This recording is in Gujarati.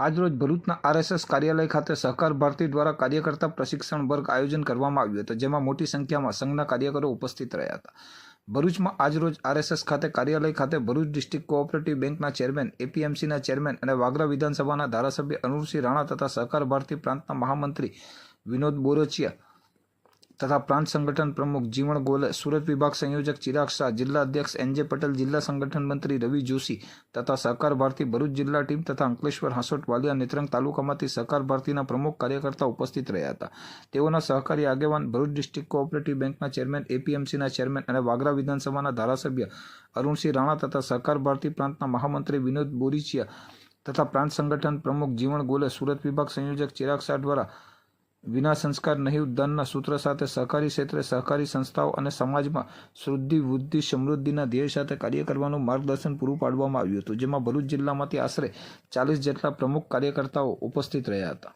આજરોજ ભરૂચના આરએસએસ કાર્યાલય ખાતે સહકાર ભારતી દ્વારા કાર્યકર્તા પ્રશિક્ષણ વર્ગ આયોજન કરવામાં આવ્યું હતું, જેમાં મોટી સંખ્યામાં સંઘના કાર્યકરો ઉપસ્થિત રહ્યા હતા. ભરૂચમાં આજરોજ આરએસએસ ખાતે કાર્યાલય ખાતે ભરૂચ ડિસ્ટ્રિક્ટ કોઓપરેટિવ બેંકના ચેરમેન, એપીએમસીના ચેરમેન અને વાગરા વિધાનસભાના ધારાસભ્ય અનુરસિંહ રાણા તથા સહકાર ભારતી પ્રાંતના મહામંત્રી વિનોદ બોરચિયા તથા પ્રાંત સંગઠન પ્રમુખ જીવણ ગોલે, સુરત વિભાગ સંયોજક ચિરાગ શાહ, જિલ્લા અધ્યક્ષ એનજે પટેલ, જિલ્લા સંગઠન મંત્રી રવિ જોશી તથા સહકાર ભારતી ભરૂચ જિલ્લા ટીમ તથા અંકલેશ્વર હાંસોટ વાલિયા નેત્રંગ તાલુકામાંથી સહકાર ભારતીના પ્રમુખ કાર્યકર્તા ઉપસ્થિત રહ્યા હતા. તેઓના સહકારી આગેવાન ભરૂચ ડિસ્ટ્રિક્ટ કોઓપરેટિવ બેંકના ચેરમેન, એપીએમસીના ચેરમેન અને વાગરા વિધાનસભાના ધારાસભ્ય અરુણસિંહ રાણા તથા સહકાર ભારતી પ્રાંતના મહામંત્રી વિનોદ બોરીચિયા તથા પ્રાંત સંગઠન પ્રમુખ જીવણ ગોલે, સુરત વિભાગ સંયોજક ચિરાગ શાહ દ્વારા વિના સંસ્કાર નહીં ઉદ્દાનના સૂત્ર સાથે સહકારી ક્ષેત્રે સહકારી સંસ્થાઓ અને સમાજમાં શુદ્ધિ, વૃદ્ધિ, સમૃદ્ધિના ધ્યેય સાથે કાર્ય કરવાનું માર્ગદર્શન પૂરું પાડવામાં આવ્યું હતું, જેમાં ભરૂચ જિલ્લામાંથી આશરે ચાલીસ જેટલા પ્રમુખ કાર્યકર્તાઓ ઉપસ્થિત રહ્યા હતા.